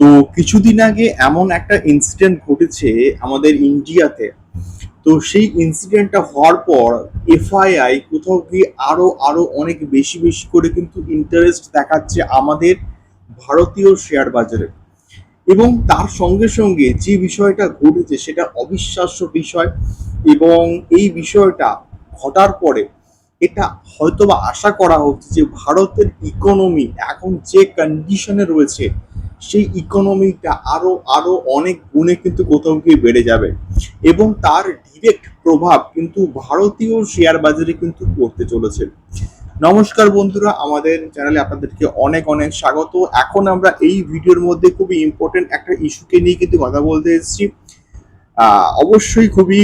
তো কিছুদিন আগে এমন একটা ইনসিডেন্ট ঘটেছে আমাদের ইন্ডিয়াতে। তো সেই ইনসিডেন্টটা হওয়ার পর এফআইআই কোথাও গিয়ে আরও আরও অনেক বেশি বেশি করে কিন্তু ইন্টারেস্ট দেখাচ্ছে আমাদের ভারতীয় শেয়ার বাজারে। এবং তার সঙ্গে সঙ্গে যে বিষয়টা ঘটেছে সেটা অবিশ্বাস্য বিষয় এবং এই বিষয়টা ঘটার পরে এটা হয়তোবা আশা করা হচ্ছে যে ভারতের ইকোনমি এখন যে কন্ডিশনে রয়েছে সেই ইকোনমিটা আরও আরও অনেক গুণে কিন্তু কোথাও গিয়ে বেড়ে যাবে। এবং তার ডিরেক্ট প্রভাব কিন্তু ভারতীয় শেয়ার বাজারে কিন্তু পড়তে চলেছে। নমস্কার বন্ধুরা, আমাদের চ্যানেলে আপনাদেরকে অনেক অনেক স্বাগত। এখন আমরা এই ভিডিওর মধ্যে খুবই ইম্পর্টেন্ট একটা ইস্যুকে নিয়ে কিন্তু কথা বলতে এসেছি। অবশ্যই খুবই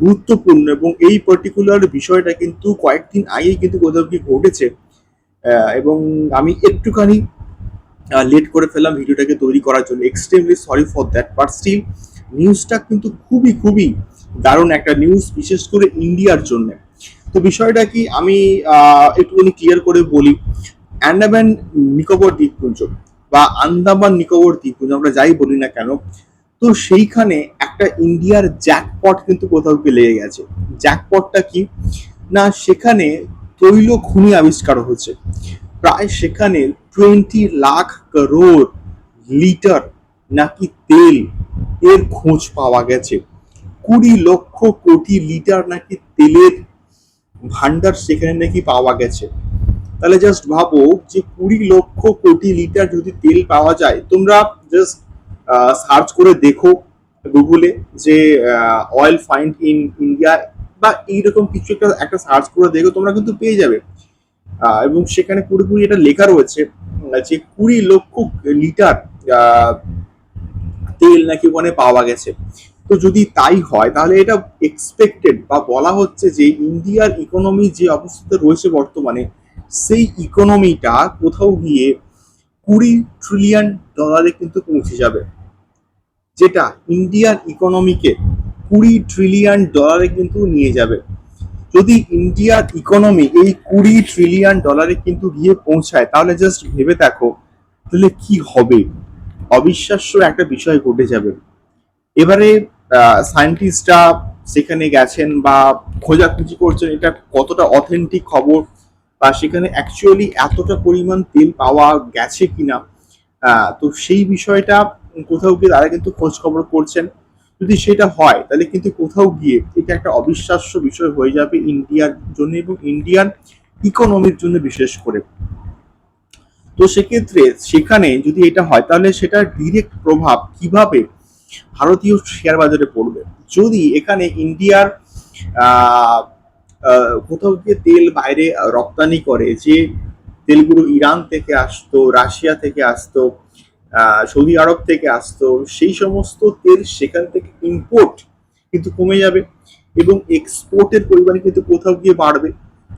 গুরুত্বপূর্ণ এবং এই পার্টিকুলার বিষয়টা কিন্তু কয়েকদিন আগেই কিন্তু কোথাও কি ঘটেছে। এবং আমি একটুখানি লেট করে ফেললাম ভিডিওটাকে তৈরি করার জন্য। Extremely sorry for that but still নিউজটা কিন্তু খুবই খুবই দারুণ একটা নিউজ বিশেষ করে ইন্ডিয়ার জন্য। তো বিষয়টা কি? আমি একটুখানি ক্লিয়ার করে বলি। অ্যান্ডামান নিকোবর দ্বীপপুঞ্জ বা আন্দামান নিকোবর দ্বীপপুঞ্জ, আমরা যাই বলি না কেন, তো সেইখানে একটা ইন্ডিয়ার জ্যাকপট কিন্তু কোথাও গিয়ে লেগে গেছে। জ্যাকপটটা কি? না, সেখানে তৈল খনি আবিষ্কার হচ্ছে। প্রায় সেখানে টোয়েন্টি লাখ করোড় লিটার নাকি তেল এর খোঁজ পাওয়া গেছে। কুড়ি লক্ষ কোটি লিটার নাকি তেলের ভান্ডার সেখানে নাকি পাওয়া গেছে। তাহলে জাস্ট ভাবো যে কুড়ি লক্ষ কোটি লিটার যদি তেল পাওয়া যায়, তোমরা জাস্ট সার্চ করে দেখো গুগলে যে অয়েল ফাইন্ড ইন ইন্ডিয়া বা এইরকম কিছু একটা একটা সার্চ করে দেখো, তোমরা কিন্তু পেয়ে যাবে। এবং সেখানে পুরোপুরি এটা লেখা রয়েছে যে কুড়ি লক্ষ লিটার তেল নাকি ওখানে পাওয়া গেছে। তো যদি তাই হয়, তাহলে এটা এক্সপেক্টেড বা বলা হচ্ছে যে ইন্ডিয়ার ইকোনমি যে অবস্থাতে রয়েছে বর্তমানে, সেই ইকোনমিটা কোথাও গিয়ে কুড়ি ট্রিলিয়ন ডলারে কিন্তু পৌঁছে যাবে। যেটা ইন্ডিয়ার ইকোনমিকে কুড়ি ট্রিলিয়ন ডলারে কিন্তু নিয়ে যাবে। যদি ইন্ডিয়ার ইকোনমি এই কুড়ি ট্রিলিয়ন ডলারে কিন্তু গিয়ে পৌঁছায়, তাহলে জাস্ট ভেবে দেখো, তাহলে কি হবে? অবিশ্বাস্য একটা বিষয় ঘটে যাবে। এবারে সায়েন্টিস্টরা সেখানে গেছেন বা খোঁজাখুঁজি করছেন, এটা কতটা অথেন্টিক খবর বা সেখানে অ্যাকচুয়ালি এতটা পরিমাণ তেল পাওয়া গেছে কিনা তো সেই বিষয়টা কোথাও গিয়ে তারা কিন্তু খোঁজ খবর করছেন। যদি সেটা হয়, তাহলে কিন্তু কোথাও গিয়ে এটা একটা অবিশ্বাস্য বিষয় হয়ে যাবে ইন্ডিয়ার জন্য এবং ইন্ডিয়ান ইকোনমির জন্য বিশেষ করে। তো সেক্ষেত্রে সেখানে যদি এটা হয়, তাহলে সেটার ডিরেক্ট প্রভাব কীভাবে ভারতীয় শেয়ার বাজারে পড়বে? যদি এখানে ইন্ডিয়ার কোথাও গিয়ে তেল বাইরে রপ্তানি করে, যে তেলগুলো ইরান থেকে আসতো, রাশিয়া থেকে আসতো সৌদি আরব থেকে আসতো, সেই সমস্ত তেল সেখান থেকে ইম্পোর্ট কিন্তু কমে যাবে এবং এক্সপোর্টের পরিমাণ কিন্তু কোথাও গিয়ে বাড়বে।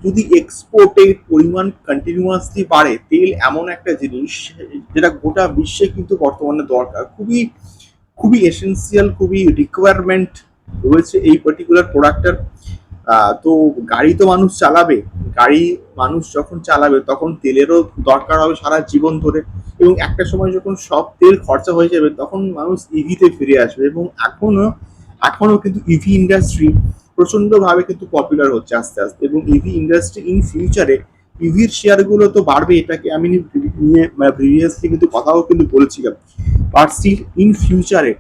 যদি এক্সপোর্টের পরিমাণ কন্টিনিউয়াসলি বাড়ে, তেল এমন একটা জিনিস যেটা গোটা বিশ্বে কিন্তু বর্তমানে দরকার। খুবই খুবই এসেন্সিয়াল খুবই রিকোয়ারমেন্ট রয়েছে এই পার্টিকুলার প্রোডাক্টটার তো গাড়ি তো মানুষ চালাবে, গাড়ি মানুষ যখন চালাবে তখন তেলেরও দরকার হবে সারা জীবন ধরে। এবং একটা সময় যখন সব তেল খরচা হয়ে যাবে, তখন মানুষ ইভিতে ফিরে আসবে এবং এখনও এখনও কিন্তু ইভি ইন্ডাস্ট্রি প্রচন্ডভাবে কিন্তু পপুলার হচ্ছে আস্তে আস্তে এবং ইভি ইন্ডাস্ট্রি ইন ফিউচারে ইভির শেয়ারগুলো তো বাড়বে, এটাকে আমি নিয়ে প্রিভিয়াসলি কিন্তু কথাও কিন্তু বলেছিলাম। বাট ইন ফিউচারে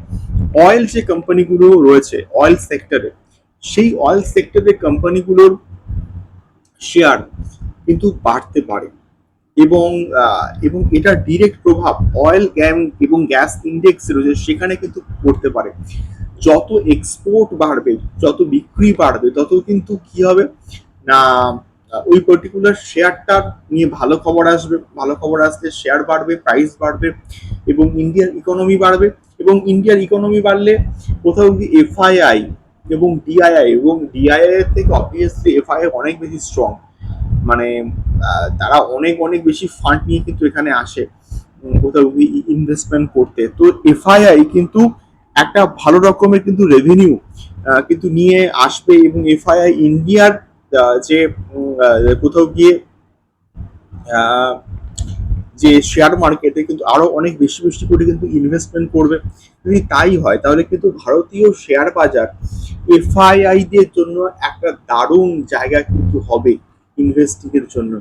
অয়েল যে কোম্পানিগুলো রয়েছে অয়েল সেক্টরে সেই অয়েল সেক্টরের কোম্পানিগুলোর শেয়ার কিন্তু বাড়তে পারে। এবং এবং এটা ডিরেক্ট প্রভাব অয়েল গ্যাম এবং গ্যাস ইন্ডেক্স রয়েছে সেখানে কিন্তু পড়তে পারে। যত এক্সপোর্ট বাড়বে, যত বিক্রি বাড়বে, তত কিন্তু কি হবে? না, ওই পার্টিকুলার শেয়ারটার নিয়ে ভালো খবর আসবে। ভালো খবর আসলে শেয়ার বাড়বে প্রাইস বাড়বে এবং ইন্ডিয়ার ইকোনমি বাড়বে। এবং ইন্ডিয়ার ইকোনমি বাড়লে কোথাও কি এফআইআই এবং ডিআইআই এবং ডিআইআই থেকে অবভিয়াসলি এফআইআই অনেক বেশি স্ট্রং মানে তারা অনেক অনেক বেশি ফান্ড নিয়ে কিন্তু এখানে আসে কোথাও ইনভেস্টমেন্ট করতে। তো এফআইআই কিন্তু একটা ভালো রকমের কিন্তু রেভিনিউ কিন্তু নিয়ে আসবে এবং এফআইআই ইন্ডিয়ার যে কোথাও গিয়ে যে শেয়ার মার্কেটে কিন্তু আরও অনেক বেশি বেশি করে কিন্তু ইনভেস্টমেন্ট করবে। যদি তাই হয়, তাহলে কিন্তু ভারতীয় শেয়ার বাজার এফআইআই দের জন্য একটা দারুণ জায়গা কিন্তু হবে ইনভেস্টিং এর জন্য।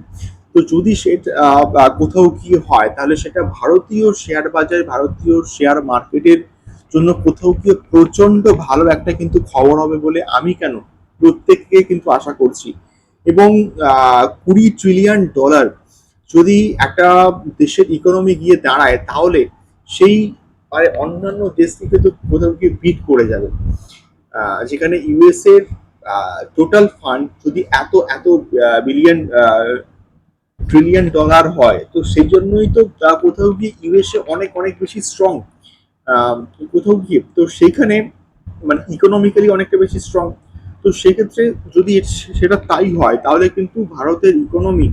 তো যদি সেটা কোথাও কি হয়, তাহলে সেটা ভারতীয় শেয়ার বাজার, ভারতীয় শেয়ার মার্কেটের জন্য কোথাও গিয়ে প্রচণ্ড ভালো একটা কিন্তু খবর হবে বলে আমি কেন? প্রত্যেককে কিন্তু আশা করছি। এবং কুড়ি ট্রিলিয়ন ডলার যদি একটা দেশের ইকোনমি গিয়ে দাঁড়ায়, তাহলে সেই মানে অন্যান্য থেকে তো কোথাও গিয়ে বিট করে যাবে। যেখানে ইউএস এর টোটাল ফান্ড যদি এত এত বিলিয়ন ট্রিলিয়ন ডলার হয়, তো সেই জন্যই তো কোথাও গিয়ে ইউএসএ অনেক অনেক বেশি স্ট্রং কোথাও গিয়ে, তো সেইখানে মানে ইকোনমিক্যালি অনেকটা বেশি স্ট্রং তো সেক্ষেত্রে যদি সেটা তাই হয়, তাহলে কিন্তু ভারতের ইকোনমি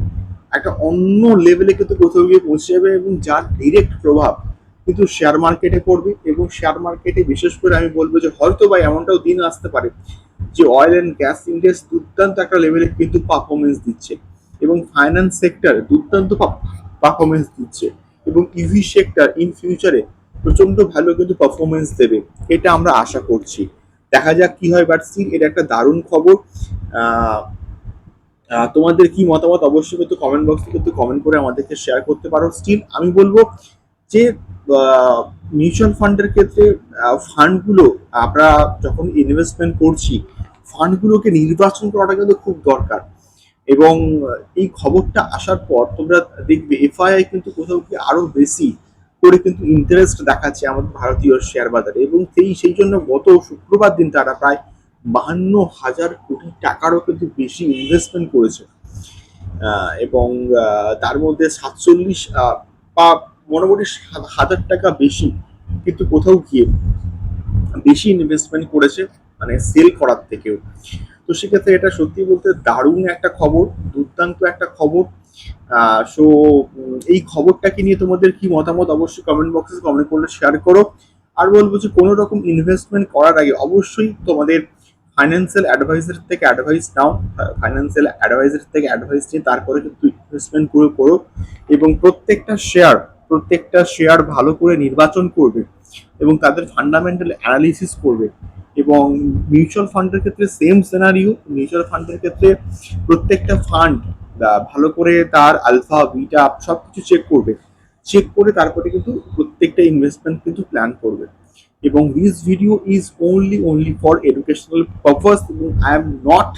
একটা অন্য লেভেলে কিন্তু কোথাও গিয়ে পৌঁছে যাবে এবং যার ডিরেক্ট প্রভাব কিন্তু শেয়ার মার্কেটে পড়বে এবং শেয়ার মার্কেটে বিশেষ করে আমি বলব যে হয়তো বা এমনটাও দিন আসতে পারে যে অয়েল অ্যান্ড গ্যাস ইন্ডাস্ট দুর্দান্ত একটা লেভেলে কিন্তু পারফরমেন্স দিচ্ছে। এবং ফাইন্যান্স সেক্টর দুর্দান্ত পারফরমেন্স দিচ্ছে। এবং ইভি সেক্টর ইন ফিউচারে প্রচণ্ড ভালো কিন্তু পারফরমেন্স দেবে। এটা আমরা আশা করছি। দেখা যাক কি হয় বাট স্টিল এটা একটা দারুণ খবর। তোমাদের কি মতামত অবশ্যই কিন্তু কমেন্ট বক্সে কিন্তু কমেন্ট করে আমাদেরকে শেয়ার করতে পারো। স্টিল আমি বলব যে মিউচুয়াল ফান্ডের ক্ষেত্রে ফান্ডগুলো আমরা যখন ইনভেস্টমেন্ট করছি ফান্ডগুলোকে নির্বাচন করাটা কিন্তু খুব দরকার। এবং এই খবরটা আসার পর তোমরা দেখবে এফআইআই কিন্তু কোথাও কি আরও বেশি করে কিন্তু ইন্টারেস্ট দেখাচ্ছে আমাদের ভারতীয় শেয়ার বাজারে। এবং সেই সেই জন্য গত শুক্রবার দিন তারা প্রায় বাহান্ন হাজার কোটি টাকারও কিন্তু বেশি ইনভেস্টমেন্ট করেছে। এবং তার মধ্যে সাতচল্লিশ বা মোটামুটি হাজার টাকা বেশি, কিন্তু কোথাও গিয়ে বেশি ইনভেস্টমেন্ট করেছে মানে সেল করার থেকেও। তো সেক্ষেত্রে এটা সত্যি বলতে দারুণ একটা খবর, দুর্দান্ত একটা খবর। সো এই খবরটাকে নিয়ে তোমাদের কি মতামত অবশ্যই কমেন্ট বক্সে কমেন্ট করলে শেয়ার করো। আর বলব যে কোনো রকম ইনভেস্টমেন্ট করার আগে অবশ্যই তোমাদের ফাইন্যান্সিয়াল অ্যাডভাইজার থেকে অ্যাডভাইস নাও। ফাইন্যান্সিয়াল অ্যাডভাইজার থেকে অ্যাডভাইস নিয়ে তারপরে কিন্তু ইনভেস্টমেন্ট করে করো। এবং প্রত্যেকটা শেয়ার প্রত্যেকটা শেয়ার ভালো করে নির্বাচন করবে এবং তাদের ফান্ডামেন্টাল অ্যানালিসিস করবে। এবং মিউচুয়াল ফান্ডের ক্ষেত্রে সেম সিনারিও মিউচুয়াল ফান্ডের ক্ষেত্রে প্রত্যেকটা ফান্ড ভালো করে তার আলফা বিটা সব কিছু চেক করবে। চেক করে তারপরে কিন্তু প্রত্যেকটা ইনভেস্টমেন্ট কিন্তু প্ল্যান করবে। এবং this video is only only for educational purpose এবং I am not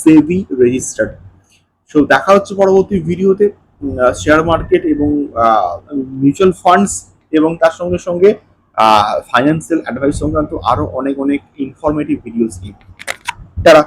SEBI registered so দেখা হচ্ছে পরবর্তী ভিডিওতে শেয়ার মার্কেট এবং মিউচুয়াল ফান্ডস এবং তার সঙ্গে সঙ্গে ফাইন্যান্সিয়াল অ্যাডভাইস সংক্রান্ত আরও অনেক অনেক ইনফরমেটিভ ভিডিওস নিয়ে। তারা